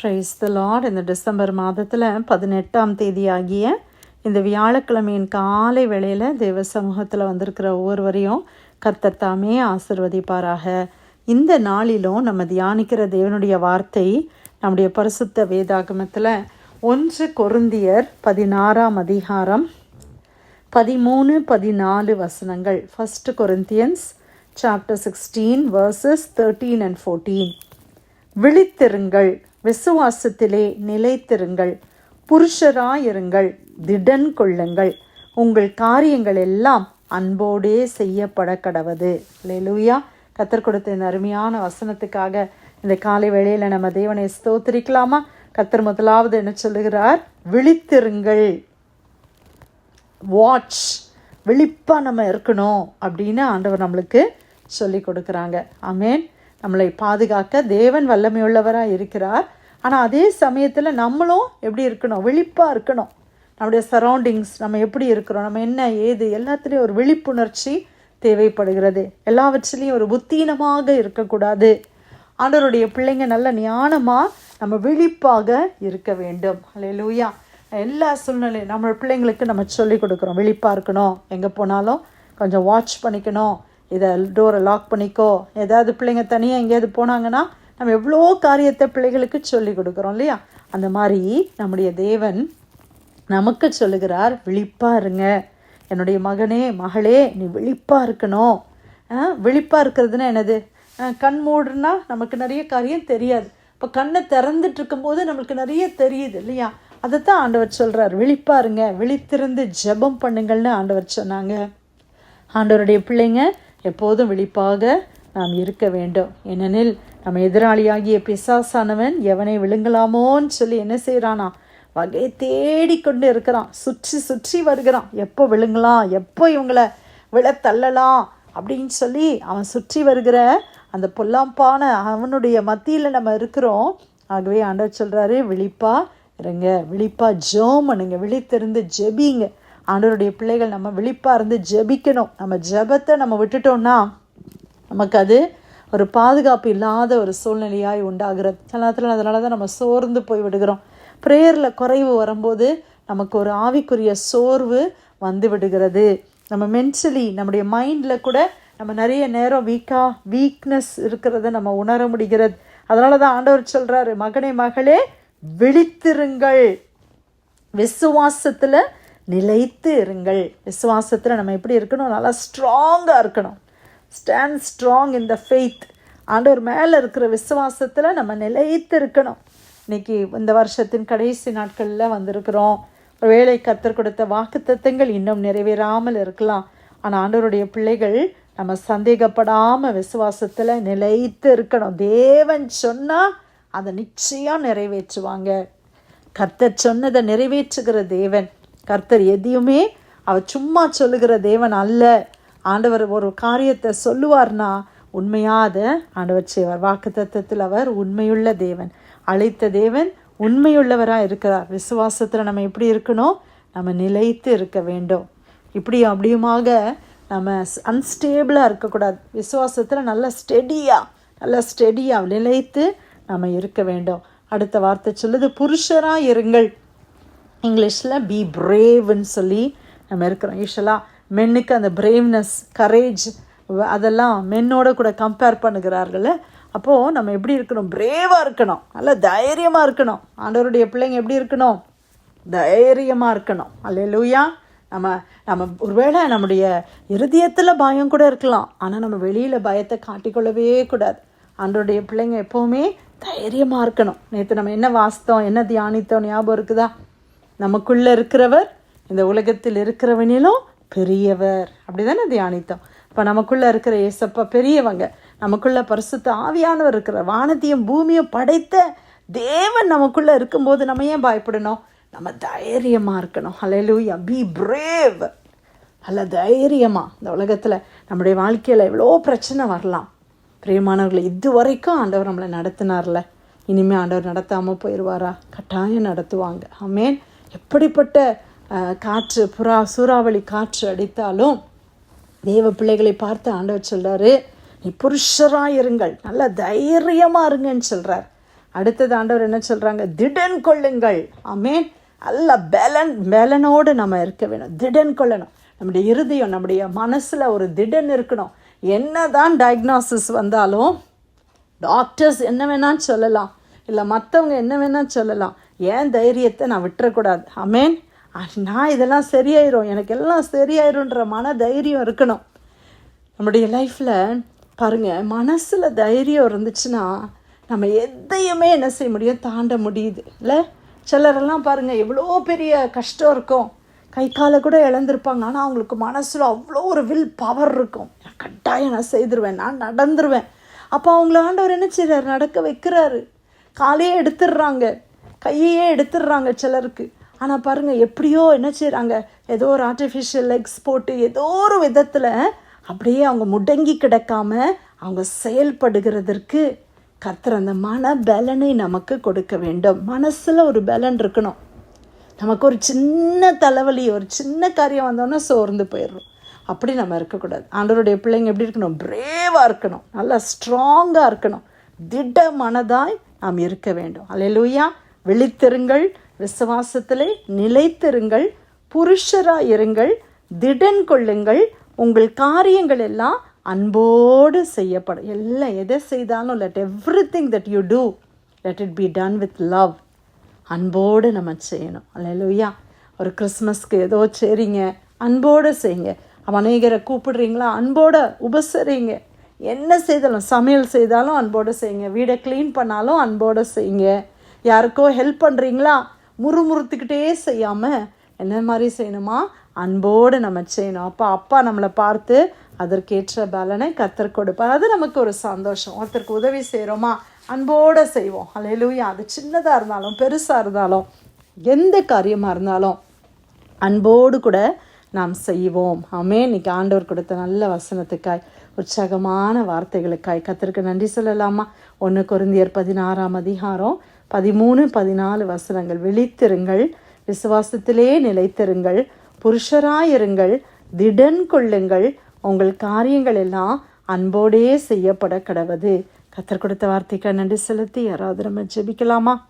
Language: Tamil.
ப்ரைஸ் த லார்ட் இந்த டிசம்பர் மாதத்தில் பதினெட்டாம் தேதி ஆகிய இந்த வியாழக்கிழமையின் காலை வேளையில் தேவ சமூகத்தில் வந்திருக்கிற ஒவ்வொருவரையும் கர்த்தர் தாமே ஆசிர்வதிப்பாராக. இந்த நாளிலும் நம்ம தியானிக்கிற தேவனுடைய வார்த்தை நம்முடைய பரிசுத்த வேதாகமத்தில் ஒன்று கொருந்தியர் பதினாறாம் அதிகாரம் பதிமூணு பதினாலு வசனங்கள். First Corinthians chapter sixteen verses thirteen and fourteen விழித்திருங்கள். விசுவாசத்திலே நிலைத்திருங்கள். புருஷராயிருங்கள். திடன் கொள்ளுங்கள். உங்கள் காரியங்கள் எல்லாம் அன்போடே செய்யப்பட கடவது லெலுயா கத்தர் கொடுத்த இந்த அருமையான வசனத்துக்காக இந்த காலை வேளையில் நம்ம தேவனை ஸ்தோத்திரிக்கலாமா? கத்தர் முதலாவது என்ன சொல்லுகிறார்? விழித்திருங்கள். வாட்ச் விழிப்பாக நம்ம இருக்கணும் அப்படின்னு ஆண்டவர் நம்மளுக்கு சொல்லி கொடுக்குறாங்க. ஆமேன் நம்மளை பாதுகாக்க தேவன் வல்லமையுள்ளவராக இருக்கிறார். ஆனால் அதே சமயத்தில் நம்மளும் எப்படி இருக்கணும்? விழிப்பாக இருக்கணும். நம்முடைய சரௌண்டிங்ஸ் நம்ம எப்படி இருக்கிறோம்? நம்ம என்ன ஏது? எல்லாத்துலேயும் ஒரு விழிப்புணர்ச்சி தேவைப்படுகிறது. எல்லாவற்றிலையும் ஒரு புத்தீனமாக இருக்கக்கூடாது. ஆண்டவருடைய பிள்ளைங்க நல்ல ஞானமாக நம்ம விழிப்பாக இருக்க வேண்டும். அல்லேலூயா எல்லா சூழ்நிலையும் நம்ம பிள்ளைங்களுக்கு நம்ம சொல்லிக் கொடுக்குறோம். விழிப்பாக இருக்கணும். எங்கே போனாலும் கொஞ்சம் வாட்ச் பண்ணிக்கணும். இதை டோரை லாக் பண்ணிக்கோ. ஏதாவது பிள்ளைங்க தனியாக எங்கேயாவது போனாங்கன்னா நம்ம எவ்வளோ காரியத்தை பிள்ளைகளுக்கு சொல்லிக் கொடுக்குறோம் இல்லையா? அந்த மாதிரி நம்முடைய தேவன் நமக்கு சொல்லுகிறார் விழிப்பாக இருங்க. என்னுடைய மகனே மகளே நீ விழிப்பாக இருக்கணும். விழிப்பாக இருக்கிறதுனா என்னது? கண் மூடுனா நமக்கு நிறைய காரியம் தெரியாது. இப்போ கண்ணை திறந்துட்டு இருக்கும்போது நம்மளுக்கு நிறைய தெரியுது இல்லையா? அதைத்தான் ஆண்டவர் சொல்கிறார் விழிப்பாக இருங்க. விழித்திருந்து ஜெபம் பண்ணுங்கள்னு ஆண்டவர் சொன்னாங்க. ஆண்டவருடைய பிள்ளைங்க எப்போதும் விழிப்பாக நாம் இருக்க வேண்டும். ஏனெனில் நம்ம எதிராளியாகிய பிசாசானவன் எவனை விழுங்கலாமோன்னு சொல்லி என்ன செய்கிறானா வகை தேடிக்கொண்டு இருக்கிறான். சுற்றி சுற்றி வருகிறான். எப்போ விழுங்கலாம்? எப்போ இவங்களை விழ தள்ளலாம்? அப்படின்னு சொல்லி அவன் சுற்றி வருகிற அந்த பொல்லாம்பான அவனுடைய மத்தியில் நம்ம இருக்கிறோம். ஆகவே ஆண்டவர் சொல்கிறாரு விழிப்பா இருங்க. விழிப்பா ஜோம் பண்ணுங்க. விழித்திருந்து ஜெபிங்க. ஆண்டவருடைய பிள்ளைகள் நம்ம விழிப்பாக இருந்து ஜெபிக்கணும். நம்ம ஜெபத்தை நம்ம விட்டுட்டோம்னா நமக்கு அது ஒரு பாதுகாப்பு இல்லாத ஒரு சூழ்நிலையாய் உண்டாகிறது சில நேரத்தில் அதனால தான் நம்ம சோர்ந்து போய் விடுகிறோம். ப்ரேயரில் குறைவு வரும்போது நமக்கு ஒரு ஆவிக்குரிய சோர்வு வந்து விடுகிறது. நம்ம மென்டலி நம்முடைய மைண்டில் கூட நம்ம நிறைய நேரம் வீக்காக வீக்னஸ் இருக்கிறத நம்ம உணர முடிகிறது. அதனால தான் ஆண்டவர் சொல்கிறாரு மகனே மகளே விழித்திருங்கள். விசுவாசத்தில் நிலைத்து இருங்கள். விசுவாசத்தில் நம்ம எப்படி இருக்கணும்? நல்லா ஸ்ட்ராங்காக இருக்கணும். Stand strong in the faith ஆண்டவர் மேலே இருக்கிற விசுவாசத்தில் நம்ம நிலைத்து இருக்கணும். இன்றைக்கி இந்த வருஷத்தின் கடைசி நாட்களில் வந்திருக்கிறோம். வேலை கத்தர் கொடுத்த வாக்குத்தத்தங்கள் இன்னும் நிறைவேறாமல் இருக்கலாம். ஆனால் ஆண்டவருடைய பிள்ளைகள் நம்ம சந்தேகப்படாமல் விசுவாசத்தில் நிலைத்து இருக்கணும். தேவன் சொன்னால் அதை நிச்சயம் நிறைவேற்றுவாங்க. கர்த்தர் சொன்னதை நிறைவேற்றுகிற தேவன். கர்த்தர் எதையுமே அவர் சும்மா சொல்லுகிற தேவன் அல்ல. ஆண்டவர் ஒரு காரியத்தை சொல்லுவார்னா உண்மையாக அதை ஆண்டவர் செய்வார். வாக்கு தத்துவத்தில் அவர் உண்மையுள்ள தேவன். அழைத்த தேவன் உண்மையுள்ளவராக இருக்கிறார். விசுவாசத்தில் நம்ம எப்படி இருக்கணும்? நம்ம நிலைத்து இருக்க வேண்டும். இப்படி அப்படியுமாக நம்ம அன்ஸ்டேபிளாக இருக்கக்கூடாது. விசுவாசத்தில் நல்ல ஸ்டெடியாக நல்ல ஸ்டெடியாக நிலைத்து நம்ம இருக்க வேண்டும். அடுத்த வார்த்தை சொல்லுது புருஷராக இருங்கள். இங்கிலீஷில் பி பிரேவ்னு சொல்லி நம்ம இருக்கிறோம். யூஸ்வலாக மென்னுக்கு அந்த பிரேவ்னஸ் கரேஜ் அதெல்லாம் மென்னோட கூட கம்பேர் பண்ணுகிறார்கள். அப்போது நம்ம எப்படி இருக்கணும்? பிரேவாக இருக்கணும். நல்ல தைரியமாக இருக்கணும். ஆண்டவருடைய பிள்ளைங்க எப்படி இருக்கணும்? தைரியமாக இருக்கணும். அல்ல நம்ம நம்ம ஒருவேளை நம்முடைய இருதயத்தில் பயம் கூட இருக்கலாம். ஆனால் நம்ம வெளியில் பயத்தை காட்டிக்கொள்ளவே கூடாது. ஆண்டவருடைய பிள்ளைங்க எப்போவுமே தைரியமாக இருக்கணும். நேற்று நம்ம என்ன வாசித்தோம்? என்ன தியானித்தோம்? ஞாபகம் இருக்குதா? நமக்குள்ளே இருக்கிறவர் இந்த உலகத்தில் இருக்கிறவனிலும் பெரியவர். அப்படி தானே தியானித்தோம். இப்போ நமக்குள்ளே இருக்கிற ஏசப்பா பெரியவங்க நமக்குள்ள பரிசுத்த ஆவியானவர் இருக்கிற வானத்தையும் பூமியும் படைத்த தேவன் நமக்குள்ளே இருக்கும்போது நம்ம ஏன் பயப்படணும்? நம்ம தைரியமாக இருக்கணும். ஹலலூயா பி பிரேவ் அல்ல தைரியமாக இந்த உலகத்தில் நம்முடைய வாழ்க்கையில் எவ்வளோ பிரச்சனை வரலாம். பிரியமானவர்களை இது வரைக்கும் ஆண்டவர் நம்மளை நடத்தினார்ல. இனிமேல் ஆண்டவர் நடத்தாமல் போயிடுவாரா கட்டாயம் நடத்துவாங்க. ஆமேன் எப்படிப்பட்ட காற்று புறா சூறாவளி காற்று அடித்தாலும் தேவ பிள்ளைகளை பார்த்து ஆண்டவர் சொல்கிறாரு நீ புருஷராக இருங்கள் நல்ல தைரியமாக இருங்கன்னு சொல்கிறார் அடுத்தது ஆண்டவர் என்ன சொல்கிறாங்க திடன் கொள்ளுங்கள். ஆமேன். நல்ல பேலன் பேலனோடு நம்ம இருக்க வேணும். திடன் கொள்ளணும். நம்முடைய இருதயம் நம்முடைய மனசில் ஒரு திடன் இருக்கணும். என்ன தான் டயக்னாசிஸ் வந்தாலும் டாக்டர்ஸ் என்ன வேணான்னு சொல்லலாம். இல்லை மற்றவங்க என்ன வேணால் சொல்லலாம். ஏன் தைரியத்தை நான் விட்டுறக்கூடாது? அமேன் நான் இதெல்லாம் சரியாயிரும். எனக்கு எல்லாம் சரியாயிரும்ன்ற மன தைரியம் இருக்கணும். நம்முடைய லைஃப்பில் பாருங்கள் மனசில் தைரியம் இருந்துச்சுன்னா நம்ம எதையுமே என்ன செய்ய முடியும்? தாண்ட முடியுது. இல்லை? சிலரெல்லாம் பாருங்கள் எவ்வளோ பெரிய கஷ்டம் இருக்கும். கை காலை கூட இழந்திருப்பாங்க. ஆனால் அவங்களுக்கு மனசில் அவ்வளோ ஒரு வில் பவர் இருக்கும். கட்டாயம் நான் செய்திருவேன் நான் நடந்துருவேன். அப்போ அவங்கள ஆண்டவர் என்ன செய்கிறார் நடக்க வைக்கிறாரு. காலையே எடுத்துடுறாங்க. கையையே எடுத்துடுறாங்க சிலருக்கு. ஆனால் பாருங்கள் எப்படியோ என்ன செய்கிறாங்க ஏதோ ஒரு ஆர்டிஃபிஷியல் லெக்ஸ் போட்டு ஏதோ ஒரு விதத்தில் அப்படியே அவங்க முடங்கி கிடக்காம அவங்க செயல்படுகிறதற்கு கர்த்தர் அந்த மன பலனை நமக்கு கொடுக்க வேண்டும். மனசில் ஒரு பலன் இருக்கணும். நமக்கு ஒரு சின்ன தலைவலி ஒரு சின்ன காரியம் வந்தோன்னா சோர்ந்து போயிடுறோம். அப்படி நம்ம இருக்கக்கூடாது. ஆண்டவருடைய பிள்ளைங்க எப்படி இருக்கணும்? பிரேவாக இருக்கணும். நல்லா ஸ்ட்ராங்காக இருக்கணும். திட மனதாய் நாம் இருக்க வேண்டும். அலையலூயா விழித்திருங்கள். விசுவாசத்திலே நிலைத்திருங்கள் புருஷராக இருங்கள் திடன் கொள்ளுங்கள் உங்கள் காரியங்கள் எல்லாம் அன்போடு செய்யப்படும். எல்லாம் எதை செய்தாலும் let everything that you do let it be done with love அன்போடு நம்ம செய்யணும். அல்லையா ஒரு கிறிஸ்மஸ்க்கு ஏதோ சரிங்க அன்போடு செய்யுங்க. அநேகரை கூப்பிடுறீங்களா அன்போட உபசரிங்க. என்ன செய்தாலும் சமையல் செய்தாலும் அன்போடு செய்யுங்க. வீடை க்ளீன் பண்ணாலும் அன்போடு செய்யுங்க. யாருக்கோ ஹெல்ப் பண்ணுறீங்களா முறுமுறுத்துக்கிட்டே செய்யாமல் என்ன மாதிரி செய்யணுமா? அன்போடு நம்ம செய்யணும். அப்போ அப்பா நம்மளை பார்த்து அதற்கேற்ற பலனை கத்தர் கொடுப்பார். அது நமக்கு ஒரு சந்தோஷம். ஒருத்தருக்கு உதவி செய்கிறோமா அன்போடு செய்வோம். அலையிலூயா அது சின்னதாக இருந்தாலும் பெருசாக இருந்தாலும் எந்த காரியமாக இருந்தாலும் அன்போடு கூட நாம் செய்வோம். ஆமே இன்னைக்கு ஆண்டவர் கொடுத்த நல்ல வசனத்துக்காய் உற்சாகமான வார்த்தைகளுக்காய் கத்திற்கு நன்றி சொல்லலாமா? ஒன்று குருந்தியர் பதினாறாம் அதிகாரம் பதிமூணு பதினாலு வசனங்கள். விழித்திருங்கள் விசுவாசத்திலே நிலைத்திருங்கள் புருஷராயிருங்கள் திடன் கொள்ளுங்கள். உங்கள் காரியங்கள் எல்லாம் அன்போடே செய்யப்பட கடவுது. கத்தர் கொடுத்த வார்த்தைக்கு நன்றி செலுத்தி யாராவது நம்ம ஜெபிக்கலாமா?